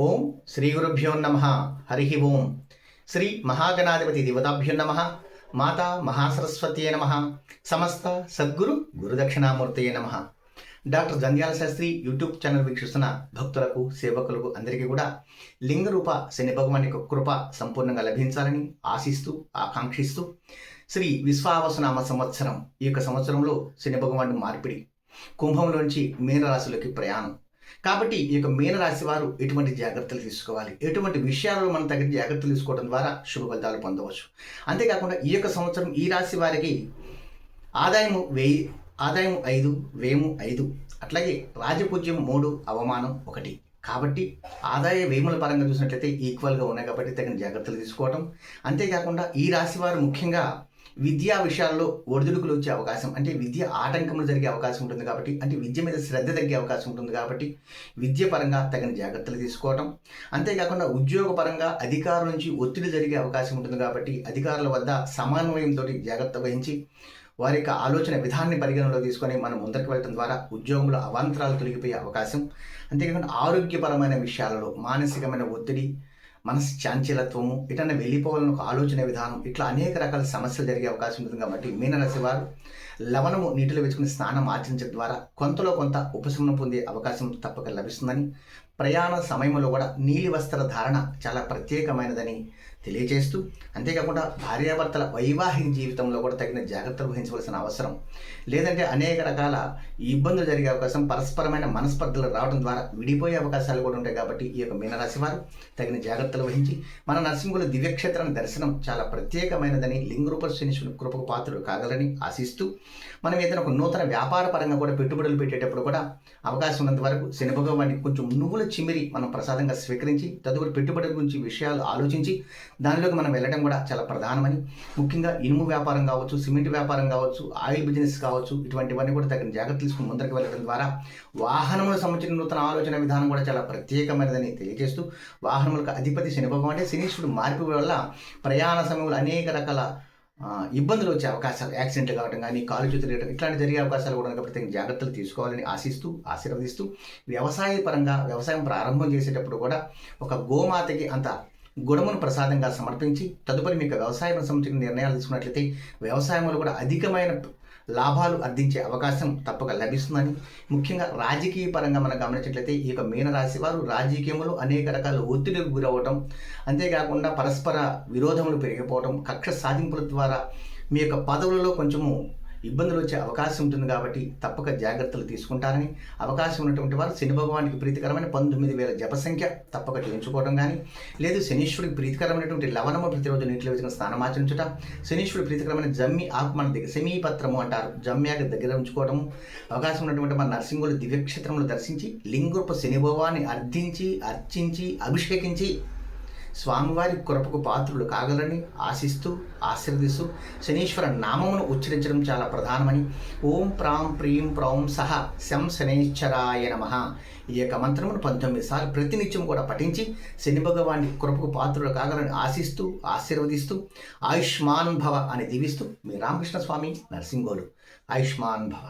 ఓం శ్రీ గురుభ్యో నమ. హరి ఓం. శ్రీ మహాగణాధిపతి దేవతాభ్యో నమ. మాతా మహాసరస్వతీ నమ. సమస్త సద్గురు గురుదక్షిణామూర్తయే నమ. Doctor Jandhyala Sastri YouTube channel వీక్షిస్తున్న భక్తులకు సేవకులకు అందరికీ కూడా లింగ రూప శని భగవాన్ యొక్క కృప సంపూర్ణంగా లభించాలని ఆశిస్తూ ఆకాంక్షిస్తూ శ్రీ విశ్వావసనామ సంవత్సరం ఈ యొక్క సంవత్సరంలో శని భగవానుడు మార్పిడి. కుంభంలోంచి మీనరాశిలోకి ప్రయాణం. కాబట్టి ఈ యొక్క మీనరాశి వారు ఎటువంటి జాగ్రత్తలు తీసుకోవాలి? ఎటువంటి విషయాలలో మనం తగిన జాగ్రత్తలు తీసుకోవడం ద్వారా శుభ ఫలితాలు పొందవచ్చు. అంతేకాకుండా ఈ యొక్క సంవత్సరం ఈ రాశి వారికి ఆదాయము వెయ్యి ఆదాయం ఐదు వేము ఐదు అట్లాగే రాజపూజ్యం మూడు అవమానం ఒకటి. కాబట్టి ఆదాయ వేముల పరంగా చూసినట్లయితే ఈక్వల్గా ఉన్నాయి కాబట్టి తగిన జాగ్రత్తలు తీసుకోవటం. అంతేకాకుండా ఈ రాశి వారు ముఖ్యంగా విద్యా విషయాల్లో ఒడిదుడుకులు వచ్చే అవకాశం అంటే విద్య ఆటంకములు జరిగే అవకాశం ఉంటుంది కాబట్టి అంటే విద్య మీద శ్రద్ధ తగ్గే అవకాశం ఉంటుంది కాబట్టి విద్య పరంగా తగిన జాగ్రత్తలు తీసుకోవటం. అంతేకాకుండా ఉద్యోగపరంగా అధికారుల నుంచి ఒత్తిడి జరిగే అవకాశం ఉంటుంది కాబట్టి అధికారుల వద్ద సమన్వయంతో జాగ్రత్త వహించి వారి యొక్క ఆలోచన విధానాన్ని పరిగణలో తీసుకొని మనం ముందరికి వెళ్ళడం ద్వారా ఉద్యోగంలో అవాంతరాలు తొలగిపోయే అవకాశం. అంతేకాకుండా ఆరోగ్యపరమైన విషయాలలో మానసికమైన ఒత్తిడి మనసు చాంచలత్వము ఇటన్న వెళ్ళిపోవాలని ఒక ఆలోచన విధానం ఇట్లా అనేక రకాల సమస్యలు జరిగే అవకాశం ఉంటుంది కాబట్టి మీనరాశి వారు లవణము నీటిలో వేసుకుని స్నానం ఆచరించడం ద్వారా కొంతలో కొంత ఉపశమనం పొందే అవకాశం తప్పక లభిస్తుందని ప్రయాణ సమయంలో కూడా నీలి వస్త్ర ధారణ చాలా ప్రత్యేకమైనదని తెలియజేస్తూ అంతేకాకుండా భార్యాభర్తల వైవాహిక జీవితంలో కూడా తగిన జాగ్రత్తలు వహించవలసిన అవసరం. లేదంటే అనేక రకాల ఇబ్బందులు జరిగే అవకాశం పరస్పరమైన మనస్పర్ధలు రావడం ద్వారా విడిపోయే అవకాశాలు కూడా ఉంటాయి కాబట్టి ఈ యొక్క మీనరాశి వారు తగిన జాగ్రత్తలు వహించి మన నరసింహుల దివ్యక్షేత్రాన్ని దర్శనం చాలా ప్రత్యేకమైనదని లింగరూప శనీశ్వరుని కృపకు పాత్రలు కాగలని ఆశిస్తూ మనం ఏదైనా ఒక నూతన వ్యాపార పరంగా కూడా పెట్టుబడులు పెట్టేటప్పుడు కూడా అవకాశం ఉన్నంత వరకు శని భగవాన్ని కొంచెం నువ్వుల చిమిరి మనం ప్రసాదంగా స్వీకరించి తదుపరి పెట్టుబడుల గురించి విషయాలు ఆలోచించి దానిలోకి మనం వెళ్ళడం కూడా చాలా ప్రధానమని. ముఖ్యంగా ఇనుము వ్యాపారం కావచ్చు సిమెంట్ వ్యాపారం కావచ్చు ఆయిల్ బిజినెస్ కావచ్చు ఇటువంటివన్నీ కూడా తగిన జాగ్రత్త తీసుకుని ముందరికి వెళ్ళడం ద్వారా వాహనములకు సంబంధించిన నూతన ఆలోచన విధానం కూడా చాలా ప్రత్యేకమైనదని తెలియజేస్తూ వాహనములకు అధిపతి శని భగవాన్ అంటే శనీశ్వరుడు మార్పు వల్ల ప్రయాణ సమయంలో అనేక రకాల ఇబ్బందులు వచ్చే అవకాశాలు యాక్సిడెంట్ కావడం కానీ కాలు చేతులు తిరగడం ఇట్లాంటి జరిగే అవకాశాలు కూడా ప్రత్యేక జాగ్రత్తలు తీసుకోవాలని ఆశిస్తూ ఆశీర్వదిస్తూ వ్యవసాయ పరంగా వ్యవసాయం ప్రారంభం చేసేటప్పుడు కూడా ఒక గోమాతకి అంత గుణమును ప్రసాదంగా సమర్పించి తదుపరి మీకు వ్యవసాయం సంబంధించిన నిర్ణయాలు తీసుకున్నట్లయితే వ్యవసాయంలో కూడా అధికమైన లాభాలు అర్థించే అవకాశం తప్పక లభిస్తుందని. ముఖ్యంగా రాజకీయ పరంగా మనం గమనించినట్లయితే ఈ యొక్క మీనరాశి వారు రాజకీయంలో అనేక రకాల ఒత్తిడికి గురవటం అంతేకాకుండా పరస్పర విరోధములు పెరిగిపోవటం కక్ష సాధింపుల ద్వారా మీ యొక్క పదవులలో కొంచెము ఇబ్బందులు వచ్చే అవకాశం ఉంటుంది కాబట్టి తప్పక జాగ్రత్తలు తీసుకుంటారని అవకాశం ఉన్నటువంటి వారు శని భగవానికి ప్రీతికరమైన పంతొమ్మిది వేల జపసంఖ్య తప్పక చేయించుకోవడం కానీ లేదు శనీశ్వరుడికి ప్రీతికరమైనటువంటి లవణము ప్రతిరోజు నీటిలో వేసిన స్నానం ఆచరించుట శనీశ్వరుడు ప్రీతికరమైన జమ్మి ఆకు దగ్గర సెమీపత్రము అంటారు. జమ్మ్యాక దగ్గర ఉంచుకోవడము అవకాశం ఉన్నటువంటి మన నరసింహులు దివ్యక్షేత్రంలో దర్శించి లింగరూప శని భగవాన్ని అర్థించి అర్చించి అభిషేకించి స్వామివారి కృపకు పాత్రులు కాగలని ఆశిస్తూ ఆశీర్వదిస్తూ శనీశ్వర నామమును ఉచ్చరించడం చాలా ప్రధానమని ఓం ప్రాం ప్రీం ప్రౌం సహ శం శనేశ్వరాయ నమ. ఈ యొక్క మంత్రమును పంతొమ్మిది సార్లు ప్రతినిత్యం కూడా పఠించి శని భగవాన్ని కృపకు పాత్రులు కాగలని ఆశిస్తూ ఆశీర్వదిస్తూ ఆయుష్మాన్ భవ అని దీవిస్తూ మీ రామకృష్ణ స్వామి నరసింగోలు ఆయుష్మాన్ భవ.